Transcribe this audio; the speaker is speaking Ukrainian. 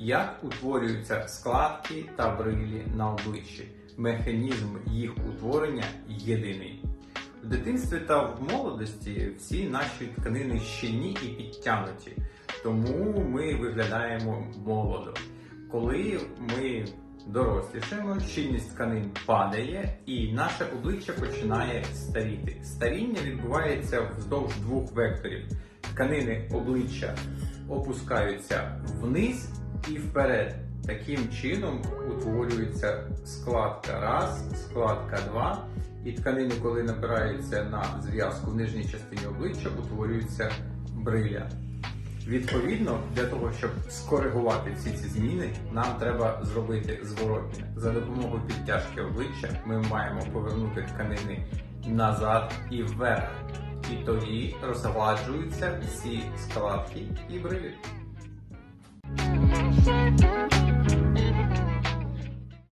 Як утворюються складки та брилі на обличчі? Механізм їх утворення єдиний. В дитинстві та в молодості всі наші тканини щільні і підтягнуті, тому ми виглядаємо молодо. Коли ми дорослішаємо, щільність тканин падає і наше обличчя починає старіти. Старіння відбувається вздовж двох векторів. Тканини обличчя опускаються вниз і вперед. Таким чином утворюється складка раз, складка два, і тканини, коли набираються на зв'язку в нижній частині обличчя, утворюється бриля. Відповідно, для того, щоб скоригувати всі ці зміни, нам треба зробити зворотне. За допомогою підтяжки обличчя ми маємо повернути тканини назад і вверх. І тоді розгладжуються всі складки і брилі.